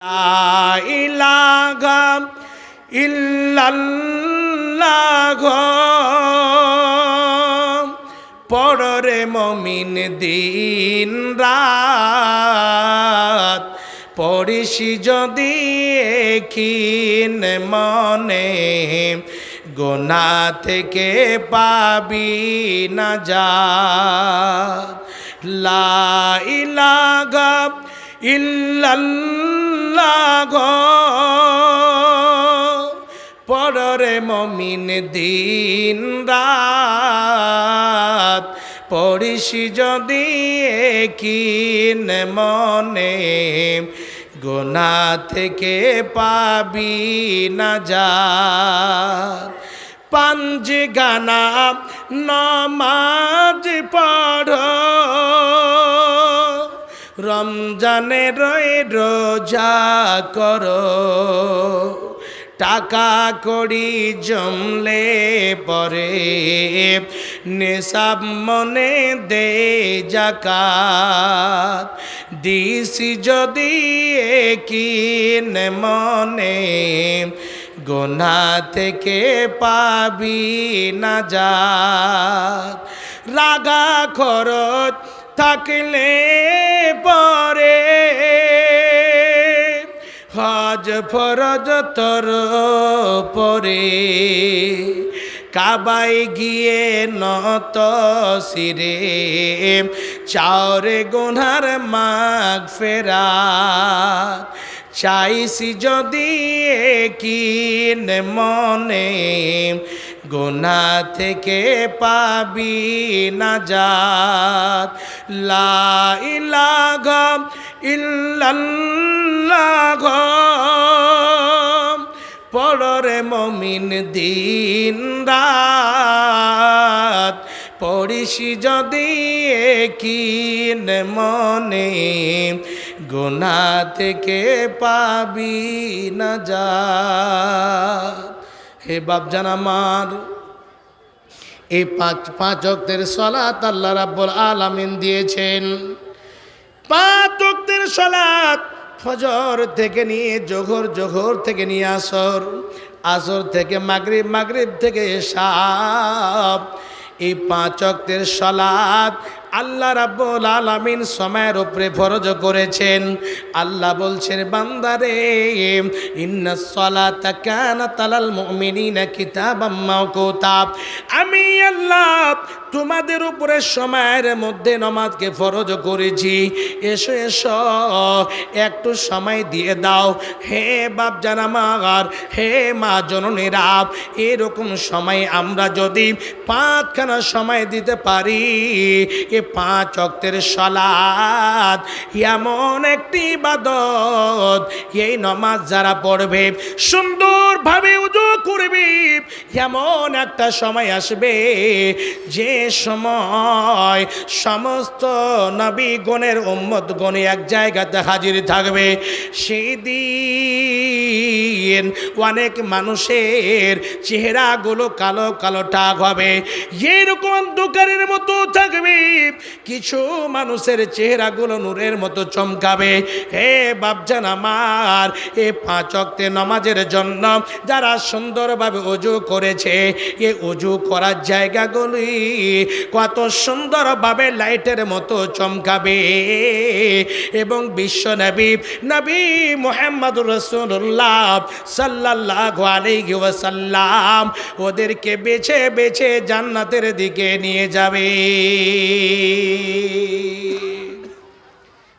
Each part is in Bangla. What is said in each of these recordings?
ইলাগা ইল্লাল্লাহ। পড়রে মমিন দিন রাত, পড়িস যদি এখিন মনে, গোনা থেকে পাবি না যা লা ইলাগা পড়রে মমিন দিন রাত, পড়িস যদি কিন মনে গোনা থেকে পাবি না যা পাঞ্জ গানা নমাজ পড়। রমজানে রয়ে রোজা করো। টাকা কড়ি জমলে পরে নেশাব মনে দে জাকাত। দিছি যদি কিন মনে গোনা থেকে পাবি না যা রাগা খরচ থাকলে পরে। হজ ফরজ তর পরে। কাবাই গিয়ে নত সিরে। চাওরে গোনার মাগ ফেরা চাইছি যদি কিন মনে। গোনা থেকে পাবি না যাত লা ইলাহা ইল্লাল্লাহ। পড়রে মমিন দিন রাত। পড়িস যদি কিন মনে, গোনা থেকে পাবি না যা হে বাপজান আমার এই পাঁচ পাঁচ অক্তের সলাত আল্লাহ রাব্বুল আলামিন দিয়েছেন। পাঁচ অক্তের সলাত ফজর থেকে নিয়ে জোহর জোহর থেকে নিয়ে আসর আসর থেকে মাগরিব মাগরিব থেকে সাপ এই পাঁচ অক্তের সলাদ আল্লাহ রাব্বুল আলামিন সময়ের উপরে ফরজ করেছেন। আল্লাহ বলছেন, বান্দারে, ইন্না সলাতা কানাত আলাল মুমিনিনা কিতাবাম মাওকুতা। আমি আল্লাহ তোমাদের উপরে সময়ের মধ্যে নমাজকে ফরজ করেছি। এসো এসো, একটু সময় দিয়ে দাও। হে বাপ জানামার হে মা জননীরা, এরকম সময় আমরা যদি পাঁচখানা সময় দিতে পারি এ পাঁচ অক্তের সলাদ এমন একটি ইবাদত, এই নমাজ যারা পড়বে, সুন্দরভাবে উজু করবে, এমন একটা সময় আসবে যে সময় সমস্ত নবী গণের উম্মত গণে এক জায়গাতে হাজির থাকবে। সেই দিন অনেক মানুষের চেহারাগুলো কালো কালো টাক হবে, এরকম দোকানের মতো থাকবে। কিছু মানুষের চেহারাগুলো নূরের মতো চমকাবে। হে বাপজান আমার, এ পাঁচ অক্তে নমাজের জন্য যারা সুন্দরভাবে অজু করেছে, এ অজু করার জায়গাগুলি কত সুন্দরভাবে লাইটের মতো চমকাবে। এবং বিশ্ব নবী নবী মোহাম্মদ রসুল্লাহ সাল্লাহ ওয়াসাল্লাম ওদেরকে বেছে বেছে জান্নাতের দিকে নিয়ে যাবে।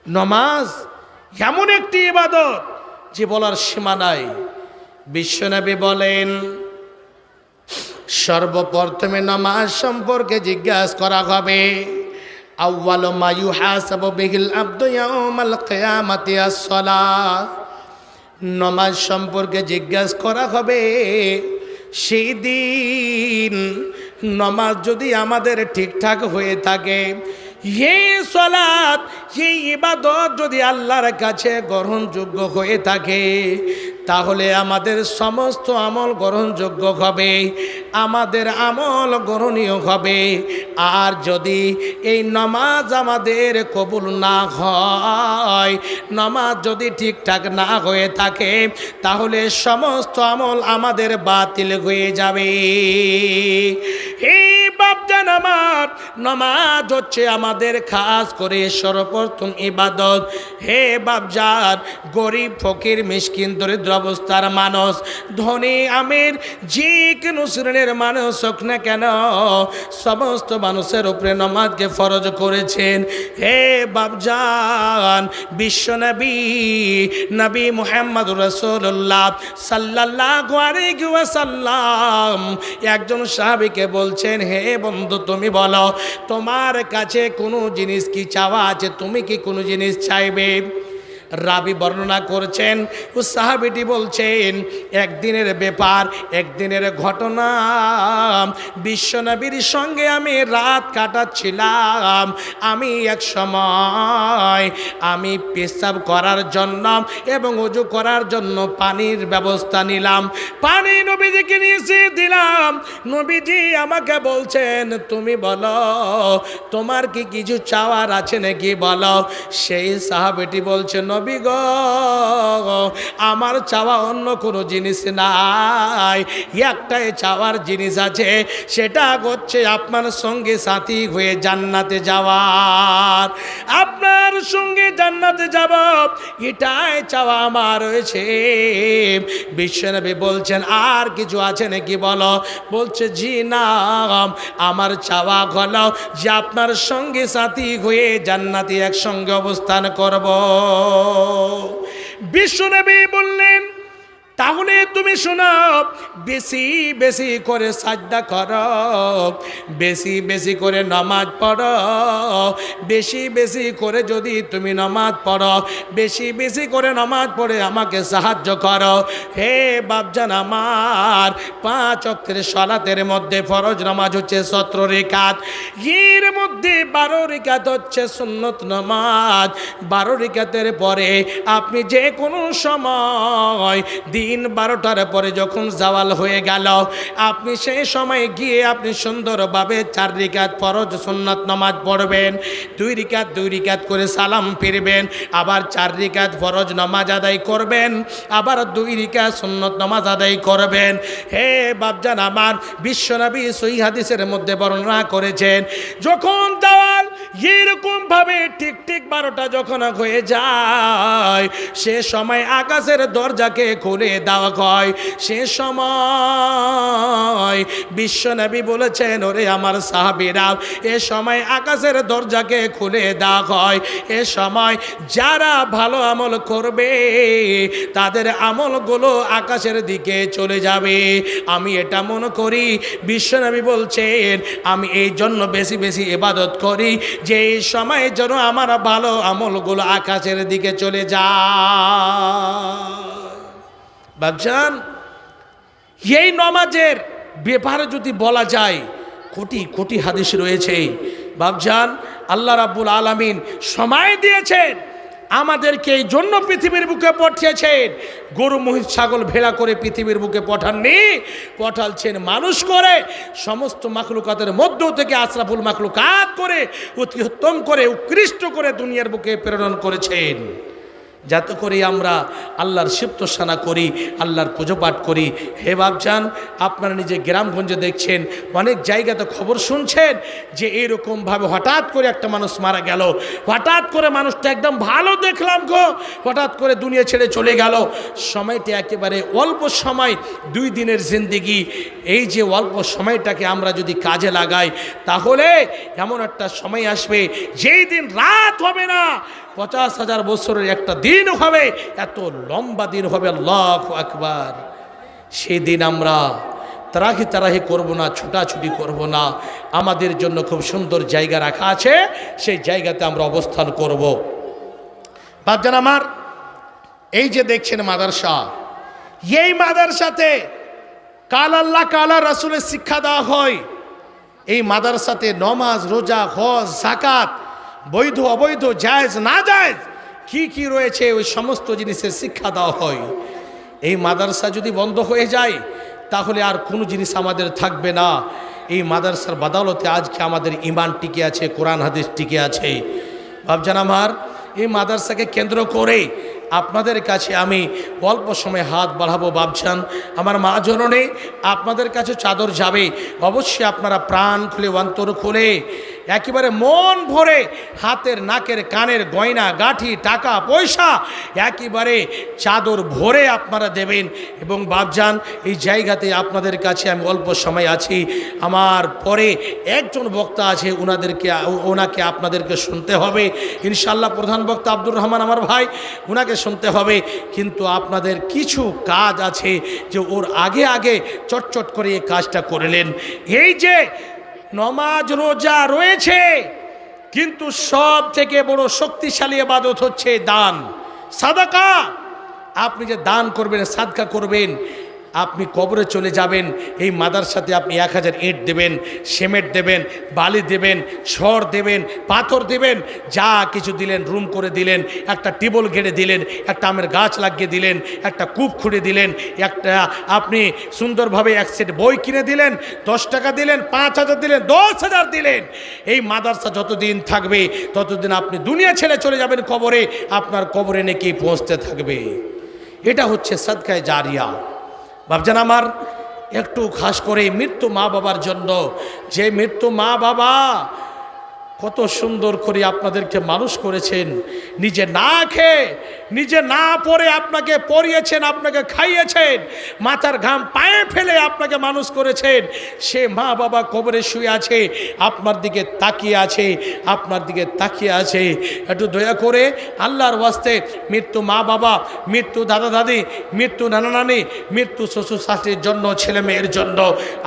নমাজ এমন একটি ইবাদত যে বলার সীমা নাই। বিশ্বনবী বলেন, সর্বপ্রথমে নামাজ সম্পর্কে জিজ্ঞাসা করা হবে আউ্বাল মায়ু হাসাব বিহিল আব্দু ইয়াউমাল কিয়ামাতি as-সালাহ নমাজ সম্পর্কে জিজ্ঞাসা করা হবে, সেই দিন নমাজ যদি আমাদের ঠিকঠাক হয়ে থাকে এই সলাৎ এই ইবাদত যদি আল্লাহর কাছে গ্রহণযোগ্য হয়ে থাকে, তাহলে আমাদের সমস্ত আমল গ্রহণযোগ্য হবে, আমাদের আমল গ্রহণীয় হবে। আর যদি এই নমাজ আমাদের কবুল না হয়, নমাজ যদি ঠিকঠাক না হয়ে থাকে, তাহলে সমস্ত আমল আমাদের বাতিল হয়ে যাবে। এই বাপজান আমার। নমাজ হচ্ছে আমাদের খাস করে সর্বপ্রথম ইবাদত। হে বাপজান, গরিব, ফকির, মিসকিন, দরিদ্র অবস্থার মানুষ, ধনী, আমির যে কোনো শ্রেণির মানুষ হোক না কেন, সমস্ত মানুষের উপরে নমাজকে ফরজ করেছেন। হে বাপজান বিশ্বনবী নবী মোহাম্মদ রসুল্লাহ সাল্লাহ একজন সাহাবিকে বলছেন, হে বন্ধু, তুমি বলো, তোমার কাছে কোনো জিনিস কি চাওয়া আছে? তুমি কি কোনো জিনিস চাইবে? রাবি বর্ণনা করছেন, ও সাহাবিটি বলছেন, একদিনের ব্যাপার, একদিনের ঘটনা। বিশ্বনবীর সঙ্গে আমি রাত কাটাচ্ছিলাম। আমি এক সময় আমি পেশাব করার জন্য এবং উজু করার জন্য পানির ব্যবস্থা নিলাম। পানি নবীজিকে নিয়ে দিলাম। নবীজি আমাকে বলছেন, তুমি বলো, তোমার কি কিছু চাওয়ার আছে নাকি বলো? সেই সাহাবেটি বলছে নবী গো, আমার চাওয়া অন্য কোনো জিনিস নাই। একটাই চাওয়ার জিনিস আছে, সেটা হচ্ছে আপনার সঙ্গে সাথী হয়ে জান্নাতে যাওয়ার। আপনার সঙ্গে জান্নাতে যাব, এটাই চাওয়া আমার রয়েছে। বিশ্বনবী বলছেন, আর কিছু আছে নাকি বলো? বলছে, জি না, আমার চাওয়া হলো যে আপনার সঙ্গে সাথী হয়ে জান্নাতে একসঙ্গে অবস্থান করব। বিশ্বনবী বললেন তাহলে তুমি শোনো, বেশি বেশি করে সাজদা কর, বেশি বেশি করে নামাজ পড়ো, বেশি বেশি করে যদি তুমি নামাজ পড়ো, বেশি বেশি করে নামাজ পড়ে আমাকে সাহায্য করো। হে বাবজান আমার, পাঁচ অক্ষের সলাতের মধ্যে ফরজ নামাজ হচ্ছে সতেরো রেখাত এর মধ্যে বারো রেখাত হচ্ছে সুন্নত নামাজ। বারো রেখাতের পরে আপনি যে কোনো সময় দিন বারোটার পরে যখন জাওয়াল হয়ে গেল, আপনি সেই সময় গিয়ে আপনি সুন্দরভাবে চার রিকাত ফরজ সুন্নত নামাজ পড়বেন, দুই রিকাত দুই রিকাত করে সালাম ফিরবেন, আবার চার রিকাত ফরজ নামাজ আদায় করবেন, আবার দুই রিকাত সুন্নত নামাজ আদায় করবেন। হে বাবজান আমার, বিশ্বনবী সই হাদিসের মধ্যে বর্ণনা করেছেন, যখন দেওয়াল এরকম ভাবে ঠিক ঠিক বারোটা যখন হয়ে যায়, সে সময় আকাশের দরজাকে খুলে দেওয়া হয় সে সময় বিশ্বনবী বলেছেন, ওরে আমার সাহাবিরা, এ সময় আকাশের দরজাকে খুলে দেওয়া হয় এ সময় যারা ভালো আমল করবে, তাদের আমলগুলো আকাশের দিকে চলে যাবে। আমি এটা মনে করি বিশ্বনবী বলছেন, আমি এই জন্য বেশি বেশি ইবাদত করি যে এই সময় যেন আমার ভালো আমলগুলো আকাশের দিকে চলে যায়। বাবজান এই নমাজের ব্যাপারে যদি বলা যায়, কোটি কোটি হাদিস রয়েছে। বাবজান আল্লাহ রাব্বুল আলামিন সময় দিয়েছেন, আমাদেরকে এই জন্য পৃথিবীর বুকে পাঠিয়েছেন। গরু, মহিষ, ছাগল ভেড়া করে পৃথিবীর বুকে পাঠাননি, পাঠালছেন মানুষ করে, সমস্ত মাকলুকাতের মধ্য থেকে আশরাফুল মাকলুকাত করে, অতি উত্তম করে, উৎকৃষ্ট করে দুনিয়ার বুকে প্রেরণ করেছেন। যাতে করে আমরা আল্লাহর সিপ্তসানা করি, আল্লাহর পুজো পাঠ করি। হে বাবজান আপনারা নিজে গ্রামগঞ্জে দেখছেন, অনেক জায়গাতে খবর শুনছেন যে এরকমভাবে হঠাৎ করে একটা মানুষ মারা গেল। হঠাৎ করে মানুষটা একদম ভালো দেখলাম গো। হঠাৎ করে দুনিয়া ছেড়ে চলে গেল। সময়টা একেবারে অল্প সময়, দুই দিনের জিন্দিগি। এই যে অল্প সময়টাকে আমরা যদি কাজে লাগাই, তাহলে এমন একটা সময় আসবে, যেই দিন রাত হবে না। পঞ্চাশ হাজার বছরের একটা দিন হবে, এত লম্বা দিন হবে, আল্লাহ আকবার। সেই দিন আমরা তারাহি তারাহি করব না, ছুটাছুটি করব না। আমাদের জন্য খুব সুন্দর জায়গা রাখা আছে, সেই জায়গাতে আমরা অবস্থান করব। বাপজান আমার, এই যে দেখছেন মাদারসা, এই মাদারসাতে কাল আল্লাহ কালা রাসুলের শিক্ষা দেওয়া হয়। এই মাদারসাতে নমাজ, রোজা, হজ জাকাত বৈধ, অবৈধ, জায়জ, না জায়েজ, কি কি রয়েছে, ওই সমস্ত জিনিসের শিক্ষা দেওয়া হয়। এই মাদ্রাসা যদি বন্ধ হয়ে যায়, তাহলে আর কোনো জিনিস আমাদের থাকবে না। এই মাদ্রাসার বাদালতে আজকে আমাদের ইমান টিকে আছে, কোরআন হাদিস টিকে আছে। ভাবছেন আমার, এই মাদ্রাসাকে কেন্দ্র করে আপনাদের কাছে আমি অল্প সময় হাত বাড়াবো ভাবছেন আমার মা জননে, আপনাদের কাছে চাদর যাবে। অবশ্যই আপনারা প্রাণ খুলে, অন্তর খুলে, একেবারে মন ভরে হাতের, নাকের, কানের গয়না, গাঠি, টাকা, পয়সা একেবারে চাদর ভরে আপনারা দেবেন। এবং বাবজান এই জায়গাতে আপনাদের কাছে আমি অল্প সময় আছি। আমার পরে একজন বক্তা আছে ওনাদেরকে ওনাকে আপনাদেরকে শুনতে হবে। ইনশাল্লাহ প্রধান বক্তা আব্দুর রহমান আমার ভাই ওনাকে শুনতে হবে, কিন্তু আপনাদের কিছু কাজ আছে যে ওর আগে আগে চটচট করে এই কাজটা করলেন এই যে নমাজ রোজা রয়েছে, কিন্তু সব থেকে বড় শক্তিশালী আবাদত হচ্ছে দান। সাদাকা, আপনি যে দান করবেন, সাদকা করবেন আপনি কবরে চলে যাবেন, এই মাদারসাতে আপনি এক হাজার ইঁট দেবেন, সিমেন্ট দেবেন, বালি দেবেন ছড় দেবেন, পাথর দেবেন, যা কিছু দিলেন, রুম করে দিলেন, একটা টেবল ঘেড়ে দিলেন, একটা আমের গাছ লাগিয়ে দিলেন, একটা কূপ খুঁড়ে দিলেন, একটা আপনি সুন্দরভাবে এক সেট বই কিনে দিলেন, দশ টাকা দিলেন, পাঁচ হাজার দিলেন, দশ হাজার দিলেন। এই মাদারসা যতদিন থাকবে, ততদিন আপনি দুনিয়া ছেড়ে চলে যাবেন কবরে, আপনার কবরে নাকি পৌঁছতে থাকবে। এটা হচ্ছে সদকায় জারিয়া। ভাবছেন আমার একটু খাস করে মৃত্যু মা বাবার জন্য। যে মৃত্যু মা বাবা কত সুন্দর করে আপনাদেরকে মানুষ করেছেন। নিজে না খেয়ে, নিজে না পরে আপনাকে পরিয়েছেন, আপনাকে খাইয়েছেন, মাথার ঘাম পায়ে ফেলে আপনাকে মানুষ করেছেন। সে মা বাবা কবরে শুয়ে আছে, আপনার দিকে তাকিয়ে আছে, আপনার দিকে তাকিয়ে আছে। একটু দয়া করে আল্লাহর ওয়াস্তে মৃত্যু মা বাবা, মৃত্যু দাদা দাদি, মৃত্যু নানা নানি, মৃত্যু শ্বশুর শাশুড়ির জন্য, ছেলে মেয়ের জন্য।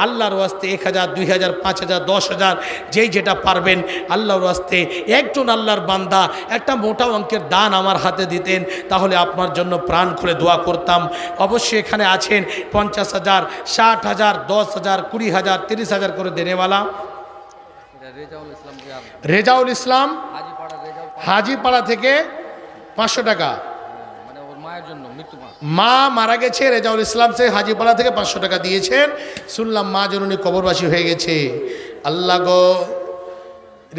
আল্লাহর ওয়াস্তে এক হাজার, দুই হাজার, পাঁচ হাজার, দশ হাজার, যেই যেটা পারবেন আল্লাহর ওয়াস্তে একজন আল্লাহর বান্দা একটা মোটা অঙ্কের দান আমার হাতে দিতেন তাহলে আপনার জন্য প্রাণ খুলে দোয়া করতাম। অবশ্যই এখানে আছেন পঞ্চাশ হাজার ষাট হাজার দশ হাজার কুড়ি হাজার তিরিশ হাজার করে দেনেওয়ালা। রেজাউল ইসলাম হাজিপাড়া থেকে পাঁচশো টাকা। মানে ওর মায়ের জন্য মৃত্যু মা। মা মারা গেছে রেজাউল ইসলাম সে হাজিপাড়া থেকে পাঁচশো টাকা দিয়েছেন। শুনলাম মা জননী কবরবাসী হয়ে গেছে। আল্লাহ গো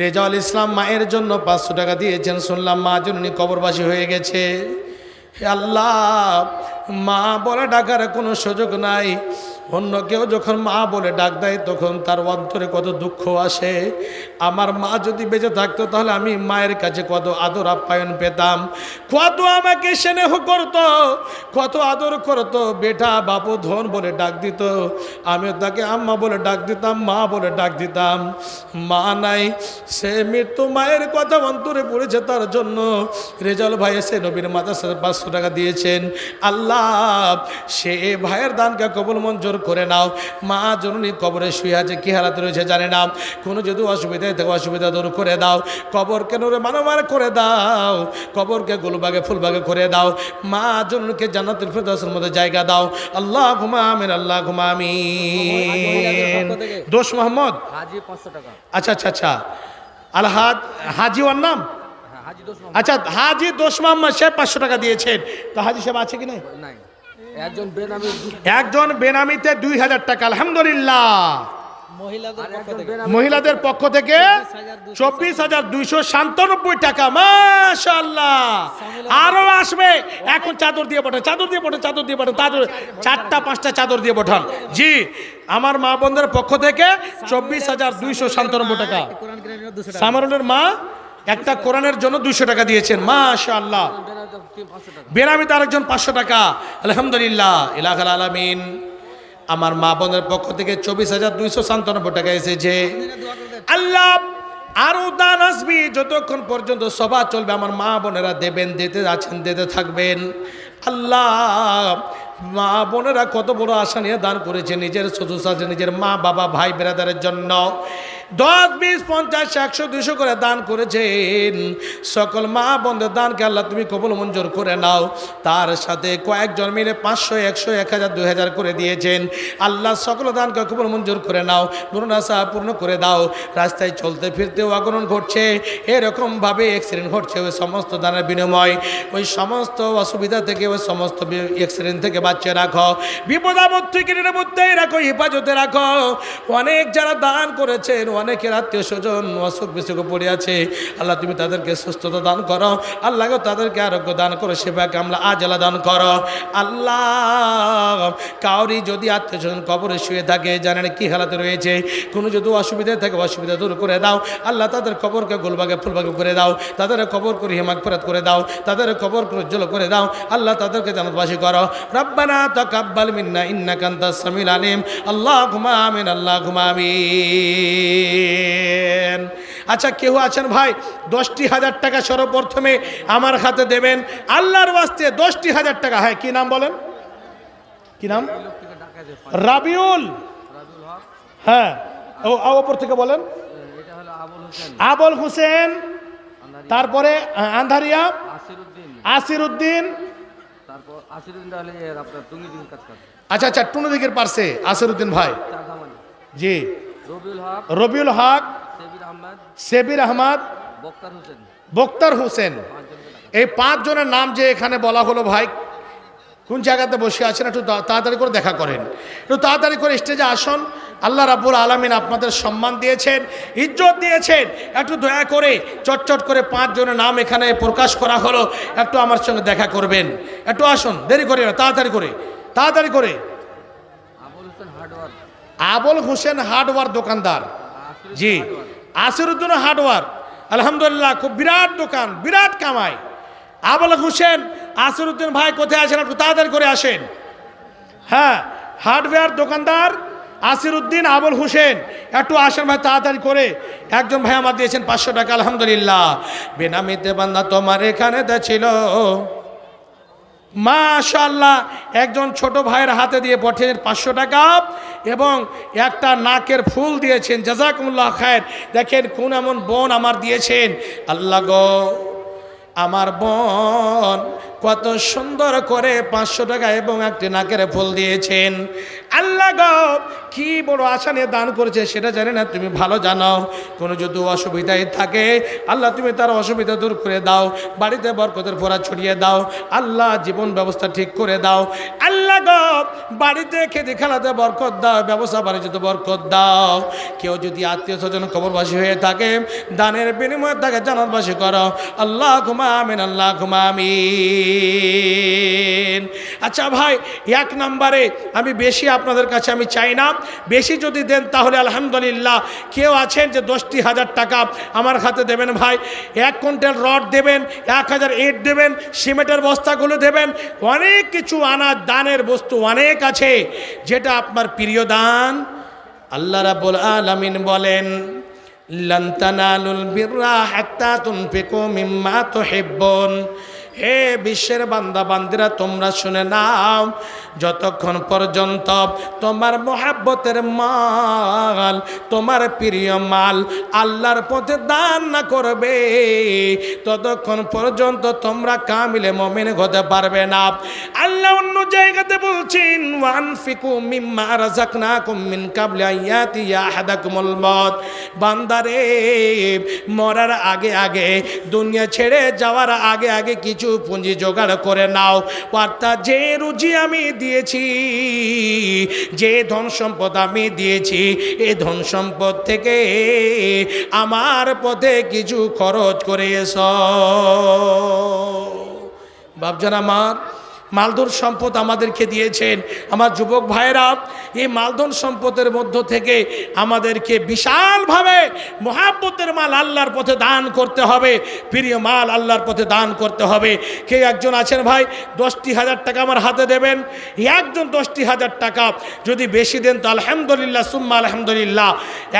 রেজাউল ইসলাম মায়ের জন্য পাঁচশো টাকা দিয়েছেন। শুনলাম মা জননী কবরবাসী হয়ে গেছে। হে আল্লাহ মা বলে ডাকার কোনো সুযোগ নাই। অন্য কেউ যখন মা বলে ডাক দেয়, তখন তার অন্তরে কত দুঃখ আসে। আমার মা যদি বেঁচে থাকতো, তাহলে আমি মায়ের কাছে কত আদর আপ্যায়ন পেতাম। কত আমাকে স্নেহ করতো, কত আদর করতো। বেটা বাপু ধন বলে ডাক দিত আমিও তাকে আম্মা বলে ডাক দিতাম, মা বলে ডাক দিতাম। মা নাই, সে মৃত্যু মায়ের কথা অন্তরে পড়েছে তার জন্য। রেজাল ভাই এসে নবীর সাথে পাঁচশো টাকা দিয়েছেন। আল্লাহ সে ভাইয়ের দানকে কবল মঞ্জুর করে নাও। মা জননী কবরে শুয়ে আছে কি হারাতে রয়েছে জানে না। কোনো যদি অসুবিধায় থাকে অসুবিধা দূর করে দাও। কবর কেন রে মানবার করে দাও। কবরকে গোলবাগে ফুলবাগে করে দাও। মা জননীকে জান্নাতুল ফেরদাউসের মধ্যে জায়গা দাও। আল্লাহ ঘুমা আমিন আল্লাহ ঘুমা আমিন। দোষ মোহাম্মদ? হাজি পাঁচশো টাকা। আচ্ছা আচ্ছা আচ্ছা। আলহাদ হাজি ওর নাম? আচ্ছা হাজি দোষ মোহাম্মদ সাহেব পাঁচশো টাকা দিয়েছেন। তো হাজি সাহেব আছে কি না নাই। একজন বেনামি একজন বেনামিতে দুই হাজার টাকা আলহামদুলিল্লাহ। মহিলাদের পক্ষ থেকে। মহিলাদের পক্ষ থেকে চব্বিশ হাজার দুইশো সাতানব্বই টাকা মাশাল্লাহ আরও আসবে। এখন চাদর দিয়ে পাঠান চাদর দিয়ে পাঠান চাদর দিয়ে পাঠান চাদর চারটা পাঁচটা চাদর দিয়ে পাঠান। জি আমার মা বোনদের পক্ষ থেকে চব্বিশ হাজার দুইশো সাতানব্বই টাকা। সামারুলের মা একটা কোরআনের জন্য দুইশো টাকা দিয়েছেন মাশাল্লাহ বেনামি তো তিন পাঁচশো টাকা। আলহামদুলিল্লাহ ইলাকাল আলামিন। আমার মা বোনের পক্ষ থেকে চব্বিশ হাজার দুইশো সাতানব্বই টাকা এসেছে। আল্লাহ, আরও দান আসবি, যতক্ষণ পর্যন্ত সভা চলবে, আমার মা বোনেরা দেবেন, দিতে আছেন, দিতে থাকবেন। আল্লাহ, মা বোনেরা কত বড় আশা নিয়ে দান করেছে, নিজের শ্বশুর নিজের মা, বাবা, ভাই বেরাদারের জন্য। দশ, বিশ, পঞ্চাশ, একশো, দুশো করে দান করেছেন। সকল মা বন্ধের দানকে আল্লাহ তুমি কবল মঞ্জুর করে নাও। তার সাথে কয়েকজন মিলে পাঁচশো, একশো, এক হাজার, দুই হাজার করে দিয়েছেন। আল্লাহ সকল দানকে কবল মঞ্জুর করে নাও। গুরুনাশা পূর্ণ করে দাও। রাস্তায় চলতে ফিরতেও অগরণ ঘটছে। এরকমভাবে অ্যাক্সিডেন্ট ঘটছে ওই সমস্ত দানের বিনিময়। ওই সমস্ত অসুবিধা থেকে, ওই সমস্ত অ্যাক্সিডেন্ট থেকে বাঁচিয়ে রাখো। বিপদ আপদ থেকে রাখো, হেফাজতে রাখো। অনেক যারা দান করেছেন অনেকের আত্মীয় স্বজন অসুখ বিসুখে পড়ে আছে আল্লাহ, তুমি তাদেরকে সুস্থতা দান করো। আল্লাহকে তাদেরকে আরোগ্য দান করো, সেবা কামলা আজলা দান করো। আল্লাহ, কাউরি যদি আত্মীয় স্বজন কবরে শুয়ে থাকে, জানেন কি হালাতে রয়েছে? কোনো যদি অসুবিধা থাকে, অসুবিধা দূর করে দাও। আল্লাহ, তাদের কবরকে গোলবাগে ফুলবাগে করে দাও। তাদের কবর করে হেমাক ফেরাত করে দাও। তাদের কবর উজ্জ্বল করে দাও। আল্লাহ, তাদেরকে জানাতবাসী করো। রব্বানা তাকাব্বাল মিন্না ইন্নাকা আনতাস সামিউল আলিম। আল্লাহুম্মা আমিন আল্লাহুম্মা আমিন। আচ্ছা কেউ আছেন? ভাই, দশটি হাজার টাকা সর্বপ্রথমে আমার হাতে দেবেন। আল্লাহর বাস্তে দশটি হাজার টাকা। হ্যাঁ কি নাম বলেন? কি নাম? রাবিউল। হ্যাঁ ও ওপর থেকে বলেন। আবুল হোসেন। তারপরে আন্ধারিয়া। আসির উদ্দিন দিন আচ্ছা আচ্ছা টুনু দিকের পার্শ্বে আসির উদ্দিন ভাই। জি। রবিউল হক সেবির আহমেদ বক্তার হোসেন। এই পাঁচজনের নাম যে এখানে বলা হলো ভাই কোন জায়গাতে বসে আছেন একটু তাড়াতাড়ি করে দেখা করেন। একটু তাড়াতাড়ি করে স্টেজে আসুন। আল্লাহ রাব্বুল আলমিন আপনাদের সম্মান দিয়েছেন ইজ্জত দিয়েছেন। একটু দয়া করে চটচট করে পাঁচজনের নাম এখানে প্রকাশ করা হলো। একটু আমার সঙ্গে দেখা করবেন। একটু আসুন দেরি করে না, তাড়াতাড়ি করে তাড়াতাড়ি করে। আবুল হোসেন হার্ডওয়ার দোকানদার। জি। আসিরুদ্দিন হার্ডওয়ার, আলহামদুলিল্লাহ, খুব বিরাট দোকান, বিরাট কামাই। আবুল হোসেন, আসিরুদ্দিন ভাই কোথায় আছেন একটু তাড়াতাড়ি করে আসেন। হ্যাঁ হার্ডওয়্যার দোকানদার আসিরুদ্দিন আবুল হোসেন, একটু আসেন ভাই তাড়াতাড়ি করে। একজন ভাই আমার দিয়েছেন পাঁচশো টাকা, আলহামদুলিল্লাহ। বেনামিতে বান্দা তোমার এখানে ছিল। মাশাল্লাহ একজন ছোট ভাইয়ের হাতে দিয়ে পঠিয়েছেন পাঁচশো টাকা এবং একটা নাকের ফুল দিয়েছেন। জাজাকুল্লাহ খায়ের। দেখেন কোন এমন বোন আমার দিয়েছেন। আল্লাহ গো, আমার বোন কত সুন্দর করে পাঁচশো টাকা এবং একটি নাকের ফুল দিয়েছেন। আল্লাহ কি বড় আশা নিয়ে দান করেছে সেটা জানি না, তুমি ভালো জানো। কোনো যদি অসুবিধায় থাকে, আল্লাহ তুমি তার অসুবিধা দূর করে দাও, বাড়িতে বরকতের ফোরা ছড়িয়ে দাও, আল্লাহ জীবন ব্যবস্থা ঠিক করে দাও। আল্লাহ গো, বাড়িতে খেতে খেলাতে বরকত দাও, ব্যবসা বাণিজ্যতে বরকত দাও। কেউ যদি আত্মীয় স্বজন খবরবাসী হয়ে থাকে, দানের বিনিময়ে তাকে জানারবাসী করো আল্লাহ ঘুমা আমিন আল্লাহ ঘুমা আমিন। আচ্ছা ভাই, এক নম্বরে আমি বেশি আপনাদের কাছে আমি চাই না। বেশি যদি দেন তাহলে আলহামদুলিল্লাহ। কেউ আছেন যে দশটি হাজার টাকা আমার হাতে দেবেন ভাই। এক কুইন্টাল রড দেবেন, এক হাজার ইট দেবেন, সিমেন্টের বস্তাগুলো দেবেন, অনেক কিছু আনার দানের বস্তু অনেক আছে। যেটা আপনার প্রিয় দান। আল্লাহ রাব্বুল আলামিন বলেন, লান তানালুল বিররা হাত্তা তুনফিকু মিম্মা তুহিব্বুন। হে বিশ্বের বান্দা বান্দিরা তোমরা শুনে নাও, যতক্ষণ পর্যন্ত তোমার মোহাব্বতের মাল, তোমার প্রিয় মাল আল্লাহর পথে দান না করবে, ততক্ষণ পর্যন্ত তোমরা কামিলে মমিন হতে পারবে না। আল্লাহ অন্য জায়গাতে বলছেন ওয়ান ফিকু মিম্মা রাজাকনাকুম মিন কাবলি আয়াতি ইয়াহাদাকুমুল মত বান্দারে, মরার আগে আগে, দুনিয়া ছেড়ে যাওয়ার আগে আগে কিছু পুঁজি জোগাড় করে নাও। অর্থাৎ যে রুজি আমি দিয়েছি, যে ধন সম্পদ আমি দিয়েছি, এ ধন সম্পদ থেকে আমার পথে কিছু খরচ করে এস। ভাবছেন আমার মালধন সম্পদ আমাদেরকে দিয়েছেন। আমার যুবক ভাইরা এই মালধন সম্পদের মধ্য থেকে আমাদেরকে বিশালভাবে মহাব্বতের মাল আল্লাহর পথে দান করতে হবে। প্রিয় মাল আল্লাহর পথে দান করতে হবে। কে একজন আছেন ভাই? দশটি হাজার টাকা আমার হাতে দেবেন। একজন দশটি হাজার টাকা যদি বেশি দেন তো আলহামদুলিল্লাহ, সুম্মা আলহামদুলিল্লাহ।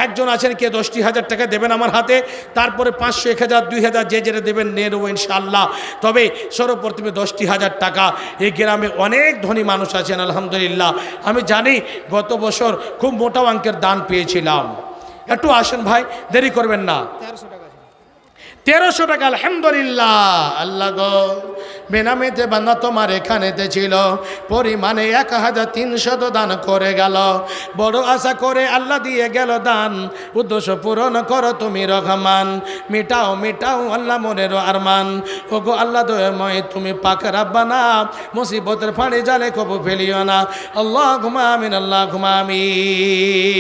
একজন আছেন কে দশটি হাজার টাকা দেবেন আমার হাতে? তারপরে পাঁচশো, এক হাজার, দুই হাজার যে যেটা দেবেন নেব ইনশাআল্লাহ। তবে সর্বপ্রথমে দশটি হাজার টাকা এই গ্রামে অনেক ধনী মানুষ আছেন, আলহামদুলিল্লাহ। আমি জানি গত বছর খুব মোটা অঙ্কের দান পেয়েছিলাম। একটু আসেন ভাই, দেরি করবেন না। তেরোশো টাকা, আলহামদুলিল্লাহ। আল্লাহ গো বেনামিতে বান্দা তোমার এখানেতে ছিল, পরিমাণে এক হাজার তিনশত দান করে গেল। বড় আশা করে আল্লাহ দিয়ে গেল দান। উদ্দেশ্য পূরণ করো তুমি রহমান। মিটাও মিটাও আল্লাহ মনের আরমান। ও গো আল্লাহ দয়ময়, তুমি পাক রাব্বানা। মুসিবতের ফাঁড়ি জালে কবু ফেলিও না। আল্লাহ ঘুমামিন আল্লাহ ঘুমামিন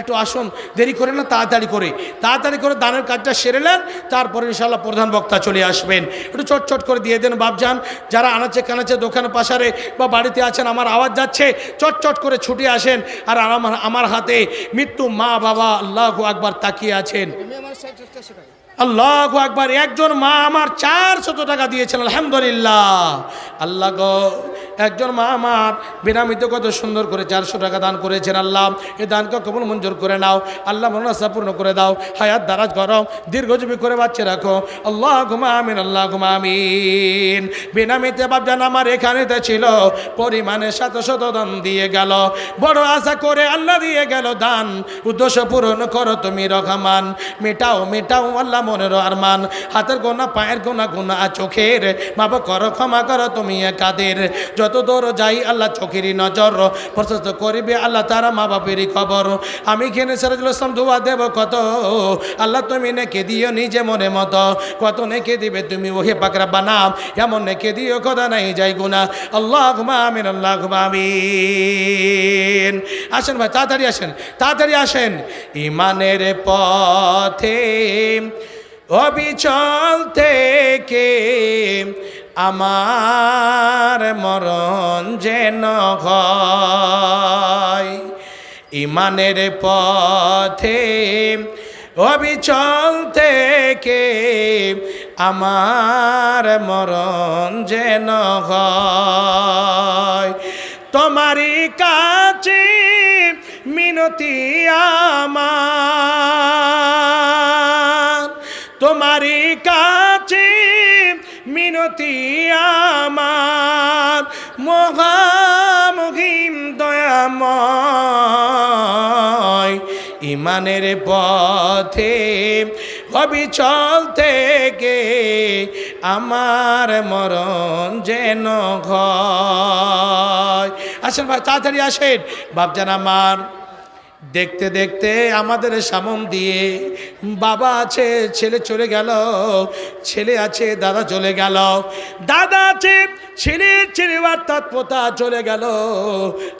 একটু আসুন, দেরি করে না, তাড়াতাড়ি করে। তাড়াতাড়ি করে দানের কাজটা সেরে নেন, তারপরে ইনশাল্লাহ প্রধান বক্তা চলে আসবেন। একটু চট চট করে দিয়ে দেন, বাপজান, যারা আনাচে কানাচে দোকানে পাশারে বা বাড়িতে আছেন, আমার আওয়াজ যাচ্ছে, চট চট করে ছুটে আসেন। আর আমার আমার হাতে মৃত্যু মা বাবা আল্লাহ আকবার তাকিয়ে আছেন। আল্লাহ আকবার, একজন মা আমার চারশত টাকা দিয়েছেন, আলহামদুলিল্লাহ। আল্লাহ গো একজন মা আমার বিনামিতে কত সুন্দর করে চারশো টাকা দান করেছেন আল্লাহ। এই দানকে কবল মঞ্জুর করে নাও। আল্লাহ মনসা পূর্ণ করে দাও। হায়াত দারাজ করো। দীর্ঘজীবী করে বাচ্চা রাখো। আল্লাহ ঘুমামিন আল্লাহ ঘুমামিন বিনামিতে বাবজান আমার এখানেতে ছিল। পরিমাণে শত শত দান দিয়ে গেল। বড় আশা করে আল্লাহ দিয়ে গেল দান। উদ্দেশ্য পূরণ করো তুমি রহমান। মেটাও মেটাও আল্লাহ মনের আরমান। হাতের গোনা, পায়ের গোনা গোনা চোখের। বাবা করো, ক্ষমা করো তুমি কাদের যত দূর যাই, আল্লাহ চোখেরই নজর প্রশস্ত করিবে, আল্লাহ তারা মা বাপেরই খবর। আমি ঘেনে সেরাজুল ইসলাম দোয়া দেব কত? আল্লাহ তুমি নেকে দিও নিজে মনে মতো। কত নেকে দিবে তুমি ওহে পাকরা বানাম এমন নেকে দিও কথা নাই যাই গুনা আল্লাহ ঘুমামিন আল্লাহ ঘুমামিন আসেন ভাই, তাড়াতাড়ি আসেন তাড়াতাড়ি আসেন। ইমানের পথে, অবিচল থেকে আমার মরণ যেন হয়। ইমানের পথে, অবিচল থেকে আমার মরণ যেন হয়। কাছে মিনতি আমার। তোমারই কাছে মিনতি আমার মহামহিম দয়াময়, ইমানের পথে অবিচল থেকে আমার মরণ যেন হয় আসেন ভাই, তাড়াতাড়ি আসেন। বাপজান আমার দেখতে দেখতে আমাদের সামন দিয়ে বাবা আছে, ছেলে চলে গেল, ছেলে আছে, দাদা চলে গেল, দাদা আছে, ছেলে ছেলে অর্থাৎ পোতা চলে গেল।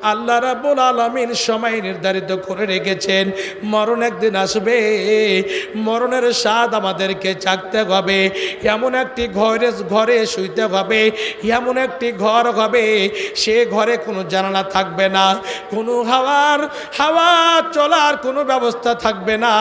আল্লাহ রাব্বুল আলমিন সময় নির্ধারিত করে রেখেছেন, মরণ একদিন আসবে, মরণের স্বাদ আমাদেরকে চাকতে হবে, এমন একটি ঘরে ঘরে শুইতে হবে, এমন একটি ঘর হবে, সে ঘরে কোনো জানালা থাকবে না, কোনো হাওয়ার হাওয়া চলার কোনো ব্যবস্থা থাকবে না।